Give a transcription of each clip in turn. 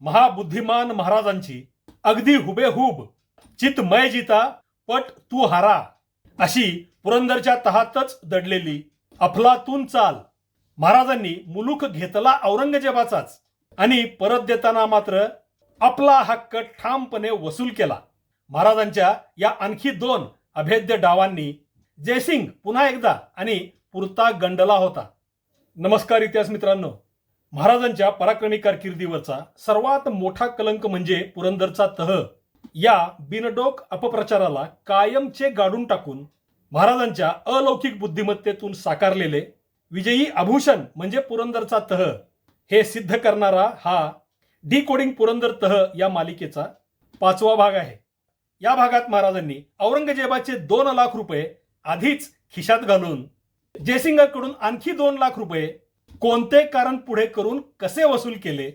महाबुद्धिमान महाराजांची. अगदी हुबेहूब. चितमय जिता पट तू हारा. अशी पुरंदरच्या तहातच दडलेली अफलातून चाल. महाराजांनी मुलूक घेतला औरंगजेबाचाच आणि परत देताना मात्र आपला हक्क ठामपणे वसूल केला. महाराजांच्या या आणखी दोन अभेद्य डावांनी जयसिंग पुन्हा एकदा आणि पुरता गंडला होता. नमस्कार इतिहास मित्रांनो. महाराजांच्या पराक्रमी कारकिर्दीवरचा सर्वात मोठा कलंक म्हणजे पुरंदरचा तह. या बिनडोक अपप्रचाराला कायमचे गाडून टाकून महाराजांच्या अलौकिक बुद्धिमत्तेतून साकारलेले विजयी आभूषण म्हणजे पुरंदरचा तह. हे सिद्ध करणारा हा डी कोडिंग पुरंदर तह या मालिकेचा पाचवा भाग आहे. या भागात महाराजांनी औरंगजेबाचे दोन लाख रुपये आधीच खिशात घालून जयसिंगाकडून आणखी दोन लाख रुपये कोणते कारण पुढे करून कसे वसूल केले?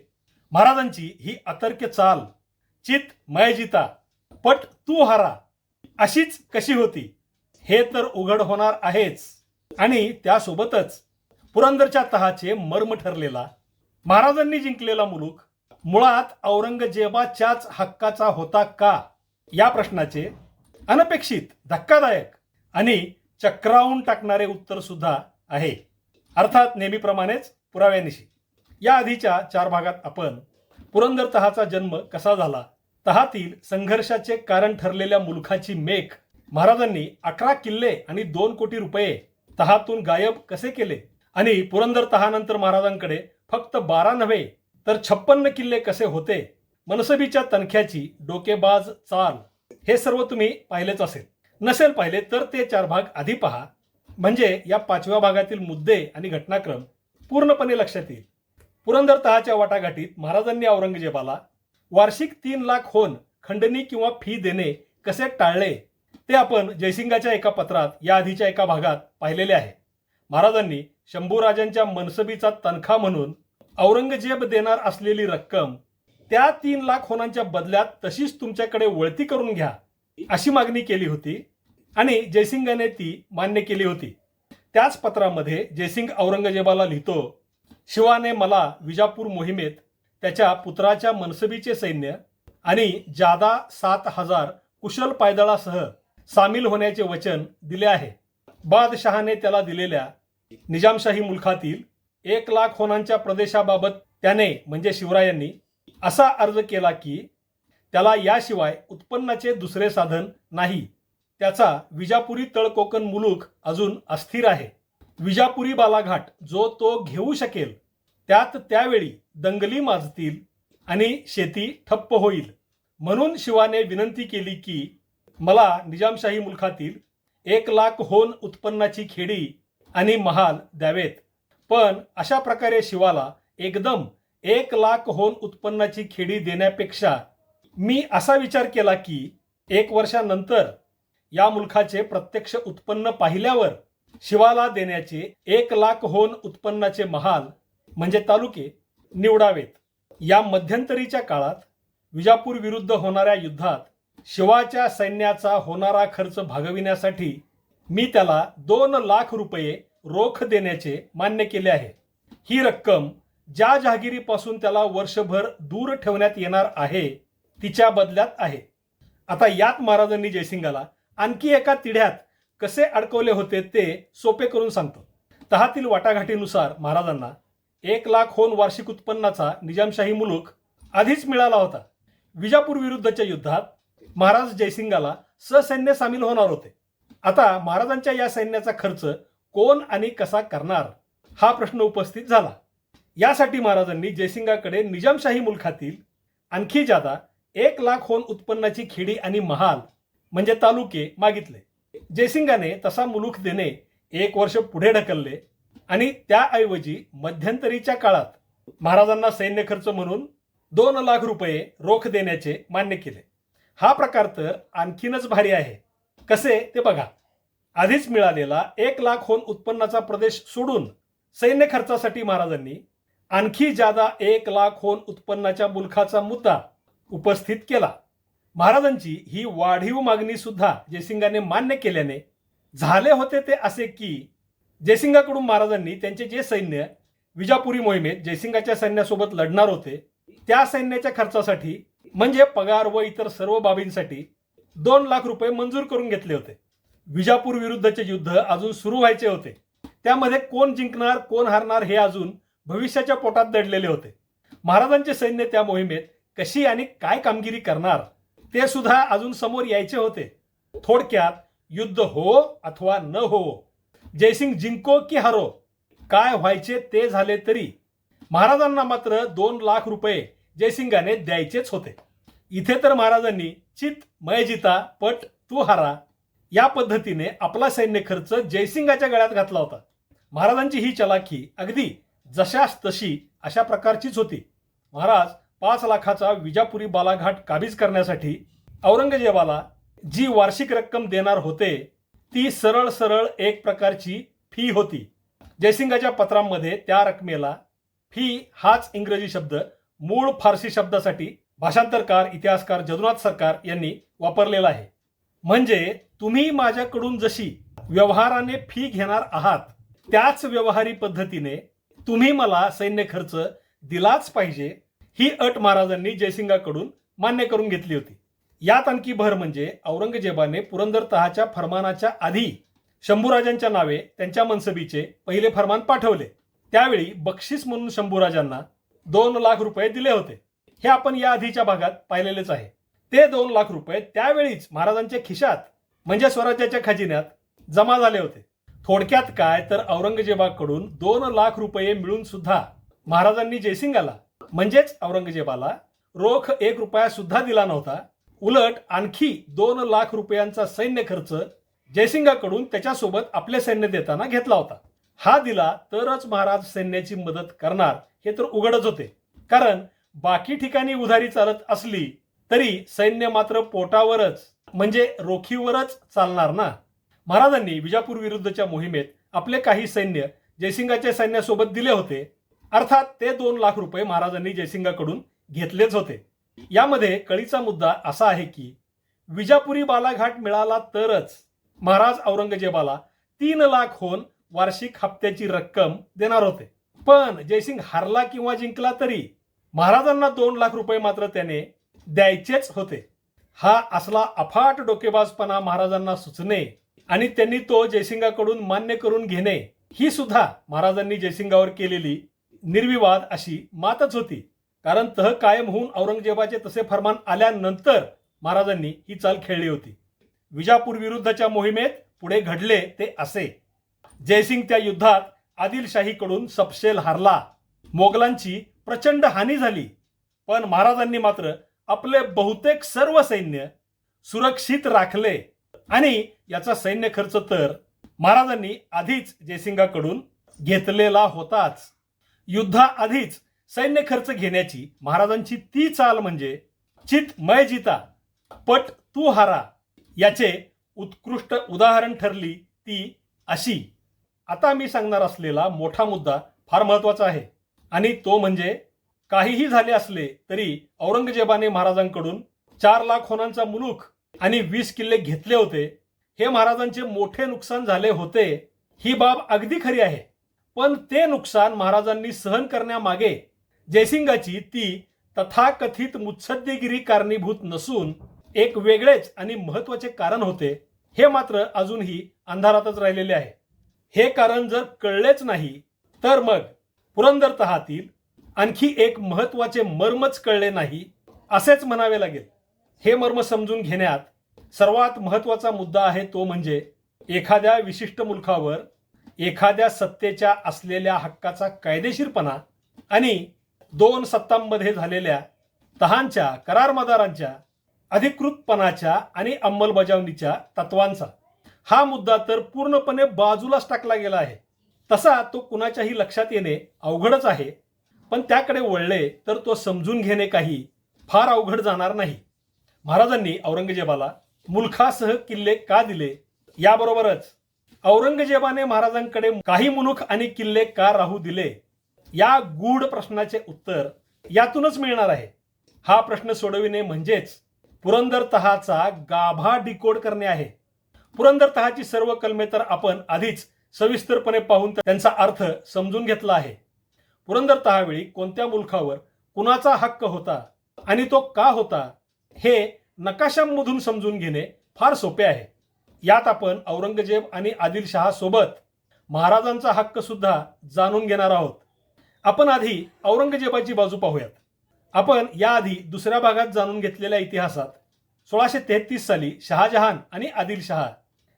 महाराजांची ही अतर्क्य चाल चित मय जिता पट तू हारा अशीच कशी होती? हे तर उघड होणार आहेच. आणि त्यासोबतच पुरंदरच्या तहाचे मर्म ठरलेला महाराजांनी जिंकलेला मुलूक मुळात औरंगजेबाच्याच हक्काचा होता का? या प्रश्नाचे अनपेक्षित धक्कादायक आणि चक्रावून टाकणारे उत्तर सुद्धा आहे. अर्थात नेहमीप्रमाणेच पुराव्यानिशी. या आधीच्या चार भागात आपण पुरंदर तहाचा जन्म कसा झाला तहातील संघर्षाचे कारण ठरलेल्या मुलखाची मेख महाराजांनी अकरा किल्ले आणि दोन कोटी रुपये तहातून गायब कसे केले आणि पुरंदर तहानंतर महाराजांकडे फक्त बारा नव्हे तर छप्पन्न किल्ले कसे होते मनसबीच्या तनख्याची डोकेबाज चाल हे सर्व तुम्ही पाहिलेच असेल. नसेल पाहिले तर ते चार भाग आधी पहा. म्हणजे या पाचव्या भागातील मुद्दे आणि घटनाक्रम पूर्णपणे लक्षात येईल. पुरंदर तहाच्या वाटाघाटीत महाराजांनी औरंगजेबाला वार्षिक तीन लाख होन खंडणी किंवा फी देणे कसे टाळले ते आपण जयसिंगाच्या एका पत्रात या आधीच्या एका भागात पाहिलेले आहे. महाराजांनी शंभूराजांच्या मनसबीचा तनखा म्हणून औरंगजेब देणार असलेली रक्कम त्या तीन लाख होनांच्या बदल्यात तशीच तुमच्याकडे वळती करून घ्या अशी मागणी केली होती आणि जयसिंगाने ती मान्य केली होती. त्याच पत्रामध्ये जयसिंग औरंगजेबाला लिहितो शिवाने मला विजापूर मोहिमेत त्याच्या पुत्राच्या मनसबीचे सैन्य आणि जादा सात हजार कुशल पायदळासह सामील होण्याचे वचन दिले आहे. बादशहाने त्याला दिलेल्या निजामशाही मुलखातील एक लाख होनांच्या प्रदेशाबाबत त्याने म्हणजे शिवरायांनी असा अर्ज केला की त्याला याशिवाय उत्पन्नाचे दुसरे साधन नाही. त्याचा विजापुरी तळकोकण मुलूक अजून अस्थिर आहे. विजापुरी बालाघाट जो तो घेऊ शकेल त्यात त्यावेळी दंगली माजतील आणि शेती ठप्प होईल. म्हणून शिवाने विनंती केली की मला निजामशाही मुलखातील एक लाख होन उत्पन्नाची खेडी आणि महाल द्यावेत. पण अशा प्रकारे शिवाला एकदम एक लाख होन उत्पन्नाची खेडी देण्यापेक्षा मी असा विचार केला की एक वर्षानंतर या मुलखाचे प्रत्यक्ष उत्पन्न पाहिल्यावर शिवाला देण्याचे एक लाख होन उत्पन्नाचे महाल म्हणजे तालुके निवडावेत. या मध्यंतरीच्या काळात विजापूर विरुद्ध होणाऱ्या युद्धात शिवाच्या सैन्याचा होणारा खर्च भागविण्यासाठी मी त्याला दोन लाख रुपये रोख देण्याचे मान्य केले आहे. ही रक्कम ज्या जहागिरीपासून त्याला वर्षभर दूर ठेवण्यात येणार आहे तिच्या बदल्यात आहे. आता यात महाराजांनी जयसिंगाला आणखी एका तिढ्यात कसे अडकवले होते ते सोपे करून सांगतो. तहातील वाटाघाटीनुसार महाराजांना एक लाख होन वार्षिक उत्पन्नाचा निजामशाही मुलूक आधीच मिळाला होता. विजापूर विरुद्धच्या युद्धात महाराज जयसिंगाला ससैन्य सामील होणार होते. आता महाराजांच्या या सैन्याचा खर्च कोण आणि कसा करणार हा प्रश्न उपस्थित झाला. यासाठी महाराजांनी जयसिंगाकडे निजामशाही मुलखातील आणखी जादा एक लाख होन उत्पन्नाची खेडी आणि महाल म्हणजे तालुके मागितले. जयसिंगाने तसा मुलुख देणे एक वर्ष पुढे ढकलले आणि त्याऐवजी मध्यंतरीच्या काळात महाराजांना सैन्य खर्च म्हणून दोन लाख रुपये रोख देण्याचे मान्य केले. हा प्रकार तर आणखीनच भारी आहे. कसे? ते बघा. आधीच मिळालेला एक लाख होन उत्पन्नाचा प्रदेश सोडून सैन्य खर्चासाठी महाराजांनी आणखी जादा एक लाख होन उत्पन्नाच्या मुलखाचा मुद्दा उपस्थित केला. महाराजांची ही वाढीव मागणी सुद्धा जयसिंगाने मान्य केल्याने झाले होते ते असे की जयसिंगाकडून महाराजांनी त्यांचे जे सैन्य विजापुरी मोहिमेत जयसिंगाच्या सैन्यासोबत लढणार होते त्या सैन्याच्या खर्चासाठी म्हणजे पगार व इतर सर्व बाबींसाठी दोन लाख रुपये मंजूर करून घेतले होते. विजापूर विरुद्धचे युद्ध अजून सुरू व्हायचे होते. त्यामध्ये कोण जिंकणार कोण हारणार हे अजून भविष्याच्या पोटात दडलेले होते. महाराजांचे सैन्य त्या मोहिमेत कशी आणि काय कामगिरी करणार? ते सुद्धा अजून समोर यायचे होते. थोडक्यात युद्ध हो अथवा न हो जयसिंग जिंको की हरो काय व्हायचे ते झाले तरी महाराजांना मात्र दोन लाख रुपये जयसिंगाने द्यायचेच होते. इथे तर महाराजांनी चित मय जिता पट तू हारा या पद्धतीने आपला सैन्य खर्च जयसिंगाच्या गळ्यात घातला होता. महाराजांची ही चलाखी अगदी जशास तशी अशा प्रकारचीच होती. महाराज पाच लाखाचा विजापुरी बालाघाट काबीज करण्यासाठी औरंगजेबाला जी वार्षिक रक्कम देणार होते ती सरळ सरळ एक प्रकारची फी होती. जयसिंगाच्या पत्रांमध्ये त्या रकमेला फी हाच इंग्रजी शब्द मूळ फारसी शब्दासाठी भाषांतरकार इतिहासकार जदुनाथ सरकार यांनी वापरलेला आहे. म्हणजे तुम्ही माझ्याकडून जशी व्यवहाराने फी घेणार आहात त्याच व्यवहारी पद्धतीने तुम्ही मला सैन्य खर्च दिलाच पाहिजे ही अट महाराजांनी जयसिंगाकडून मान्य करून घेतली होती. यात आणखी भर म्हणजे औरंगजेबाने पुरंदर तहाच्या फरमानाच्या आधी शंभूराजांच्या नावे त्यांच्या मनसबीचे पहिले फरमान पाठवले. त्यावेळी बक्षीस म्हणून शंभूराजांना दोन लाख रुपये दिले होते. हे आपण या आधीच्या भागात पाहिलेलेच आहे. ते दोन लाख रुपये त्यावेळीच महाराजांच्या खिशात म्हणजे स्वराज्याच्या खजिन्यात जमा झाले होते. थोडक्यात काय तर औरंगजेबाकडून दोन लाख रुपये मिळून सुद्धा महाराजांनी जयसिंगाला म्हणजेच औरंगजेबाला रोख एक रुपया सुद्धा दिला नव्हता. उलट आणखी दोन लाख रुपयांचा सैन्य खर्च जयसिंगाकडून त्याच्यासोबत आपले सैन्य देताना घेतला होता. हा दिला तरच महाराज सैन्याची मदत करणार हे तर उघडच होते. कारण बाकी ठिकाणी उधारी चालत असली तरी सैन्य मात्र पोटावरच म्हणजे रोखीवरच चालणार ना? महाराजांनी विजापूर विरुद्धच्या मोहिमेत आपले काही सैन्य जयसिंगाच्या सैन्यासोबत दिले होते. अर्थात ते दोन लाख रुपये महाराजांनी जयसिंगाकडून घेतलेच होते. यामध्ये कळीचा मुद्दा असा आहे की विजापुरी बालाघाट मिळाला तरच महाराज औरंगजेबाला तीन लाख होऊन वार्षिक हप्त्याची रक्कम देणार होते. पण जयसिंग हारला किंवा जिंकला तरी महाराजांना दोन लाख रुपये मात्र त्याने द्यायचेच होते. हा असला अफाट डोकेबाजपणा महाराजांना सुचणे आणि त्यांनी तो जयसिंगाकडून मान्य करून घेणे ही सुद्धा महाराजांनी जयसिंगावर केलेली निर्विवाद अशी मातच होती. कारण तह कायम होऊन औरंगजेबाचे तसे फरमान आल्यानंतर महाराजांनी ही चाल खेळली होती. विजापूर विरुद्धच्या मोहिमेत पुढे घडले ते असे. जयसिंग त्या युद्धात आदिलशाहीकडून सपशेल हारला. मोगलांची प्रचंड हानी झाली. पण महाराजांनी मात्र आपले बहुतेक सर्व सैन्य सुरक्षित राखले. आणि याचा सैन्य खर्च तर महाराजांनी आधीच जयसिंगाकडून घेतलेला होताच. युद्धाआधीच सैन्य खर्च घेण्याची महाराजांची ती चाल म्हणजे चित मय जिता पट तू हारा याचे उत्कृष्ट उदाहरण ठरली ती अशी. आता मी सांगणार असलेला मोठा मुद्दा फार महत्त्वाचा आहे आणि तो म्हणजे काहीही झाले असले तरी औरंगजेबाने महाराजांकडून चार लाख होनांचा मुलूक आणि वीस किल्ले घेतले होते. हे महाराजांचे मोठे नुकसान झाले होते. ही बाब अगदी खरी आहे. पण ते नुकसान महाराजांनी सहन करण्यामागे जयसिंगाची ती तथाकथित मुत्सद्देगिरी कारणीभूत नसून एक वेगळेच आणि महत्त्वाचे कारण होते हे मात्र अजूनही अंधारातच राहिलेले आहे. हे कारण जर कळलेच नाही तर मग पुरंदर तहातील आणखी एक महत्त्वाचे मर्मच कळले नाही असेच म्हणावे लागेल. हे मर्म समजून घेण्यात सर्वात महत्त्वाचा मुद्दा आहे तो म्हणजे एखाद्या विशिष्ट मुलखावर एखाद्या सत्तेच्या असलेल्या हक्काचा कायदेशीरपणा आणि दोन सत्तांमध्ये झालेल्या तहांच्या करारमदारांच्या अधिकृतपणाच्या आणि अंमलबजावणीच्या तत्वांचा हा मुद्दा तर पूर्णपणे बाजूलाच टाकला गेला आहे. तसा तो कुणाच्याही लक्षात येणे अवघडच आहे. पण त्याकडे वळले तर तो समजून घेणे काही फार अवघड जाणार नाही. महाराजांनी औरंगजेबाला मुलखासह किल्ले का दिले? याबरोबरच औरंगजेबाने महाराजांकडे काही मुनुख आणि किल्ले का राहू दिले? या गूढ प्रश्नाचे उत्तर यातूनच मिळणार आहे. हा प्रश्न सोडविणे म्हणजेच पुरंदर तहाचा गाभा डिकोड करणे आहे. पुरंदर तहाची सर्व कलमे तर आपण आधीच सविस्तरपणे पाहून त्यांचा अर्थ समजून घेतला आहे. पुरंदर तहावेळी कोणत्या मुलखावर कुणाचा हक्क होता आणि तो का होता हे नकाशांमधून समजून घेणे फार सोपे आहे. यात आपण औरंगजेब आणि आदिलशहा सोबत महाराजांचा हक्क सुद्धा जाणून घेणार आहोत. आपण आधी औरंगजेबाची बाजू पाहूयात. आपण याआधी दुसऱ्या भागात जाणून घेतलेल्या इतिहासात सोळाशे तेहतीस साली शहाजहान आणि आदिलशहा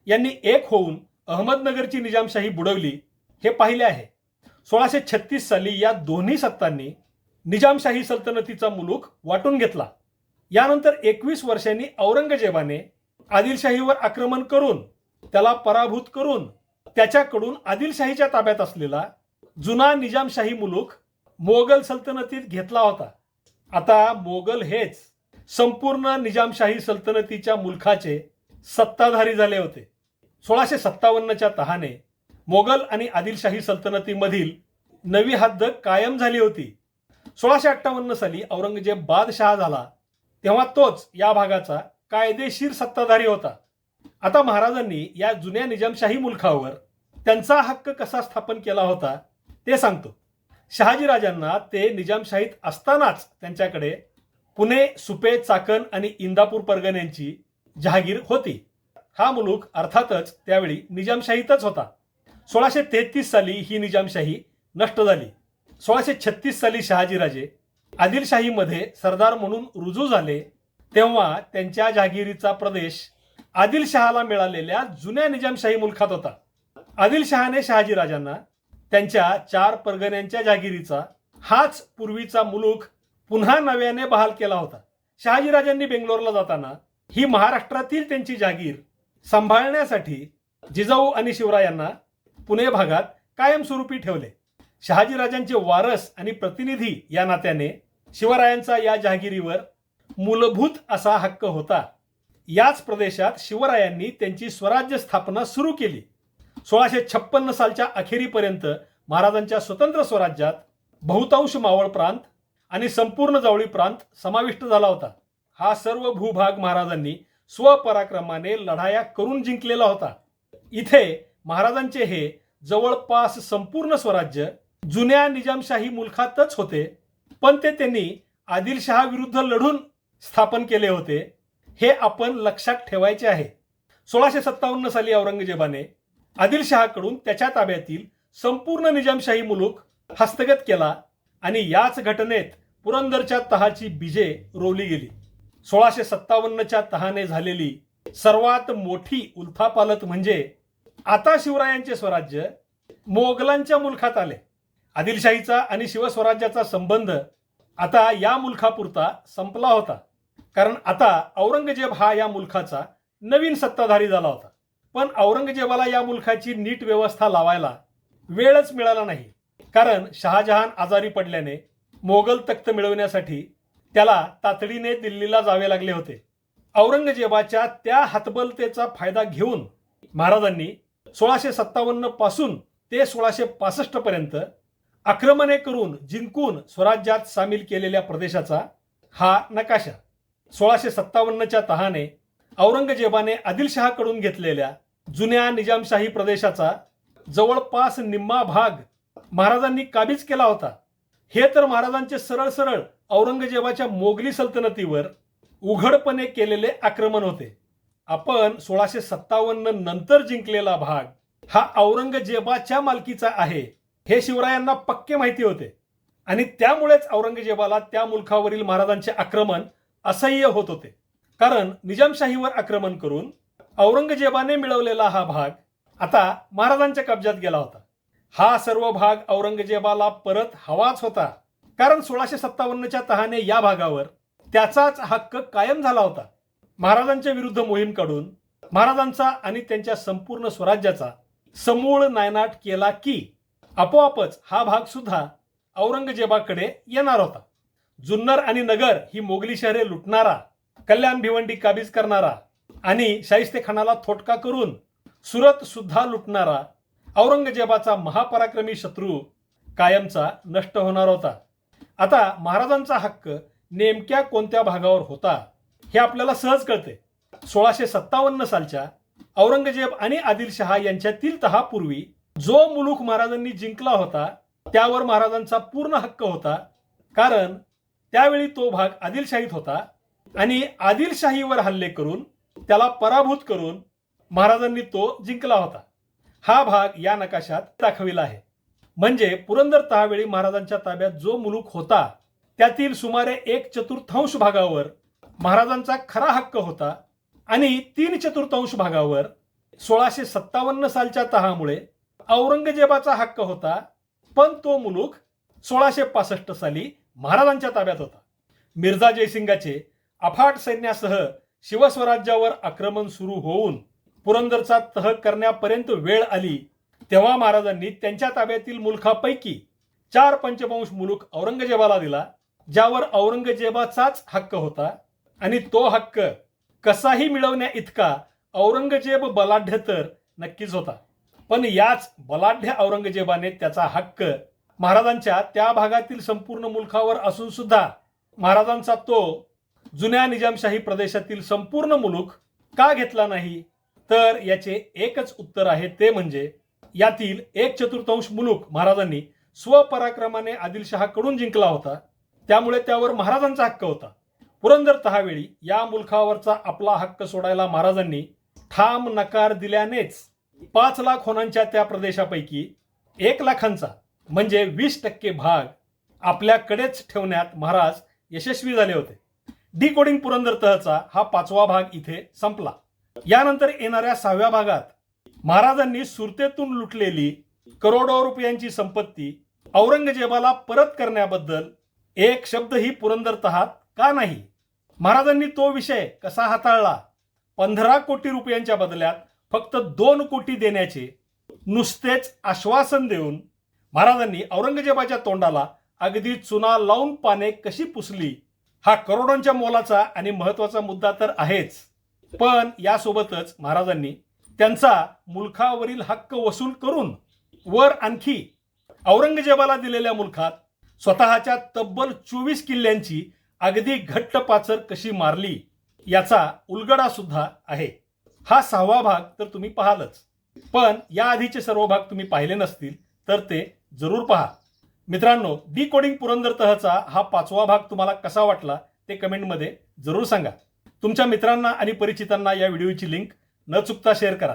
यांनी एक होऊन अहमदनगरची निजामशाही बुडवली हे पाहिले आहे. सोळाशे छत्तीस साली या दोन्ही सत्तांनी निजामशाही सल्तनतीचा मुलूक वाटून घेतला. यानंतर एकवीस वर्षांनी औरंगजेबाने आदिलशाहीवर आक्रमण करून त्याला पराभूत करून त्याच्याकडून आदिलशाहीच्या ताब्यात असलेला जुना निजामशाही मुलूक मोगल सल्तनतीत घेतला होता. आता मोगल हेच संपूर्ण निजामशाही सल्तनतीच्या मुलखाचे सत्ताधारी झाले होते. सोळाशे सत्तावन्नच्या तहाने मोगल आणि आदिलशाही सल्तनतीमधील नवी हद्द कायम झाली होती. सोळाशे अठ्ठावन्न साली औरंगजेब बादशहा झाला. तेव्हा तोच या भागाचा कायदेशीर सत्ताधारी होता. आता महाराजांनी या जुन्या निजामशाही मुलखावर त्यांचा हक्क कसा स्थापन केला होता ते सांगतो. शहाजीराजांना ते निजामशाहीत असतानाच त्यांच्याकडे पुणे सुपे चाकण आणि इंदापूर परगण्यांची जहागीर होती. हा मुलूक अर्थातच त्यावेळी निजामशाहीतच होता. सोळाशे तेहतीस साली ही निजामशाही नष्ट झाली. सोळाशे छत्तीस साली शहाजीराजे आदिलशाहीमध्ये सरदार म्हणून रुजू झाले. तेव्हा त्यांच्या जहागिरीचा प्रदेश आदिलशहाला मिळालेल्या जुन्या निजामशाही मुलखात होता. आदिलशहाने शहाजीराजांना त्यांच्या चार परगण्यांच्या जहागिरीचा हाच पूर्वीचा मुलूक पुन्हा नव्याने बहाल केला होता. शहाजीराजांनी बेंगलोरला जाताना ही महाराष्ट्रातील त्यांची जागीर सांभाळण्यासाठी जिजाऊ आणि शिवरायांना पुणे भागात कायमस्वरूपी ठेवले. शहाजीराजांचे वारस आणि प्रतिनिधी या नात्याने शिवरायांचा या जहागिरीवर मूलभूत असा हक्क होता. याच प्रदेशात शिवरायांनी त्यांची स्वराज्य स्थापना सुरू केली. सोळाशे छप्पन्न सालच्या अखेरीपर्यंत महाराजांच्या स्वतंत्र स्वराज्यात बहुतांश मावळ प्रांत आणि संपूर्ण जवळी प्रांत समाविष्ट झाला होता. हा सर्व भूभाग महाराजांनी स्वपराक्रमाने लढाया करून जिंकलेला होता. इथे महाराजांचे हे जवळपास संपूर्ण स्वराज्य जुन्या निजामशाही मुलखातच होते पण ते त्यांनी आदिलशहा विरुद्ध लढून स्थापन केले होते हे आपण लक्षात ठेवायचे आहे. सोळाशे सत्तावन्न साली औरंगजेबाने आदिलशहाकडून त्याच्या ताब्यातील संपूर्ण निजामशाही मुलूक हस्तगत केला आणि याच घटनेत पुरंदरच्या तहाची बीजे रोवली गेली. सोळाशे सत्तावन्नच्या तहाने झालेली सर्वात मोठी उल्थापालत म्हणजे आता शिवरायांचे स्वराज्य मोगलांच्या मुलखात आले. आदिलशाहीचा आणि शिवस्वराज्याचा संबंध आता या मुलखापुरता संपला होता. कारण आता औरंगजेब हा या मुलखाचा नवीन सत्ताधारी झाला होता. पण औरंगजेबाला या मुलखाची नीट व्यवस्था लावायला वेळच मिळाला नाही. कारण शहाजहान आजारी पडल्याने मोगल तख्त मिळवण्यासाठी त्याला तातडीने दिल्लीला जावे लागले होते. औरंगजेबाच्या त्या हतबलतेचा फायदा घेऊन महाराजांनी सोळाशे सत्तावन्नपासून ते सोळाशे पासष्ट पर्यंत आक्रमणे करून जिंकून स्वराज्यात सामील केलेल्या प्रदेशाचा हा नकाशा. सोळाशे सत्तावन्नच्या तहाने औरंगजेबाने आदिलशहाकडून घेतलेल्या जुन्या निजामशाही प्रदेशाचा जवळपास निम्मा भाग महाराजांनी काबीज केला होता. हे तर महाराजांचे सरळ सरळ औरंगजेबाच्या मोगली सल्तनतीवर उघडपणे केलेले आक्रमण होते. आपण सोळाशे सत्तावन्न नंतर जिंकलेला भाग हा औरंगजेबाच्या मालकीचा आहे हे शिवरायांना पक्के माहिती होते. आणि त्यामुळेच औरंगजेबाला त्या मुलखावरील महाराजांचे आक्रमण असह्य होत होते. कारण निजामशाहीवर आक्रमण करून औरंगजेबाने मिळवलेला हा भाग आता महाराजांच्या कब्जात गेला होता. हा सर्व भाग औरंगजेबाला परत हवाच होता. कारण सोळाशे सत्तावन्नच्या तहाने या भागावर त्याचाच हक्क कायम झाला होता. महाराजांच्या विरुद्ध मोहीम काढून महाराजांचा आणि त्यांच्या संपूर्ण स्वराज्याचा समूळ नायनाट केला की आपोआपच हा भाग सुद्धा औरंगजेबाकडे येणार होता. जुन्नर आणि नगर ही मोगली शहरे लुटणारा कल्याण भिवंडी काबीज करणारा आणि शाहिस्ते खानाला थोटका करून सुरत सुद्धा लुटणारा औरंगजेबाचा महापराक्रमी शत्रू कायमचा नष्ट होणार होता. आता महाराजांचा हक्क नेमक्या कोणत्या भागावर होता हे आपल्याला सहज कळते. सोळाशे सत्तावन्न सालच्या औरंगजेब आणि आदिलशहा यांच्यातील तहापूर्वी जो मुलूक महाराजांनी जिंकला होता त्यावर महाराजांचा पूर्ण हक्क होता. कारण त्यावेळी तो भाग आदिलशाहीत होता आणि आदिलशाहीवर हल्ले करून त्याला पराभूत करून महाराजांनी तो जिंकला होता. हा भाग या नकाशात दाखविला आहे. म्हणजे पुरंदर तहावेळी महाराजांच्या ताब्यात जो मुलूक होता त्यातील सुमारे एक चतुर्थांश भागावर महाराजांचा खरा हक्क होता आणि तीन चतुर्थांश भागावर सोळाशे सत्तावन्न सालच्या तहामुळे औरंगजेबाचा हक्क होता पण तो मुलूक सोळाशे पासष्ट साली महाराजांच्या ताब्यात होता. मिर्झा जयसिंगाचे अफाट सैन्यासह शिवस्वराज्यावर आक्रमण सुरू होऊन पुरंदरचा तह करण्यापर्यंत वेळ आली तेव्हा महाराजांनी त्यांच्या ताब्यातील मुलखापैकी चार पंचवंश मुलूक औरंगजेबाला दिला ज्यावर औरंगजेबाचाच हक्क होता आणि तो हक्क कसाही मिळवण्या इतका औरंगजेब बलाढ्य तर नक्कीच होता. पण याच बलाढ्य औरंगजेबाने त्याचा हक्क महाराजांच्या त्या भागातील संपूर्ण मुलखावर असून सुद्धा महाराजांचा तो जुन्या निजामशाही प्रदेशातील संपूर्ण मुलूक का घेतला नाही? तर याचे एकच उत्तर आहे ते म्हणजे यातील एक चतुर्थांश मुलूक महाराजांनी स्वपराक्रमाने आदिलशहाकडून जिंकला होता. त्यामुळे त्यावर महाराजांचा हक्क होता. पुरंदर तहावेळी या मुलखावरचा आपला हक्क सोडायला महाराजांनी ठाम नकार दिल्यानेच पाच लाख होणांच्या त्या प्रदेशापैकी एक लाखांचा म्हणजे वीस टक्के भाग आपल्याकडेच ठेवण्यात महाराज यशस्वी झाले होते. डी कोडिंग पुरंदर तहचा हा पाचवा भाग इथे संपला. यानंतर येणाऱ्या सहाव्या भागात महाराजांनी सुरतेतून लुटलेली करोडो रुपयांची संपत्ती औरंगजेबाला परत करण्याबद्दल एक शब्दही पुरंदर तहात का नाही? महाराजांनी तो विषय कसा हाताळला? पंधरा कोटी रुपयांच्या बदल्यात फक्त दोन कोटी देण्याचे नुसतेच आश्वासन देऊन महाराजांनी औरंगजेबाच्या तोंडाला अगदी चुना लावून पाने कशी पुसली? हा करोडोंच्या मोलाचा आणि महत्त्वाचा मुद्दा तर आहेच. पण यासोबतच महाराजांनी त्यांचा मुलखावरील हक्क वसूल करून वर आणखी औरंगजेबाला दिलेल्या मुलखात स्वतःच्या तब्बल चोवीस किल्ल्यांची अगदी घट्ट पाचर कशी मारली याचा उलगडा सुद्धा आहे. हा सहावा भाग तर तुम्ही पाहालच. पण या आधीचे सर्व भाग तुम्ही पाहिले नसतील. तर ते जरूर पहा. मित्रांनो डी कोडिंग पुरंदर तहचा हा पाचवा भाग तुम्हाला कसा वाटला ते कमेंटमध्ये जरूर सांगा. तुमच्या मित्रांना आणि परिचितांना या व्हिडिओची लिंक न चुकता शेअर करा.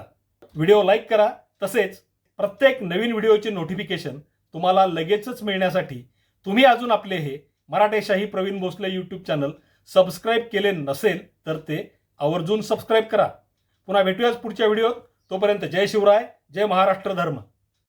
व्हिडिओ लाईक करा तसेच प्रत्येक नवीन व्हिडिओचे नोटिफिकेशन तुम्हाला लगेचच मिळण्यासाठी तुम्ही अजून आपले हे Maratheshahi Pravin Bhosale YouTube channel subscribe केले नसेल तर ते आवर्जून सबस्क्राईब करा. पुन्हा भेटूयाच पुढच्या व्हिडिओत. तोपर्यंत जय शिवराय जय महाराष्ट्र धर्म.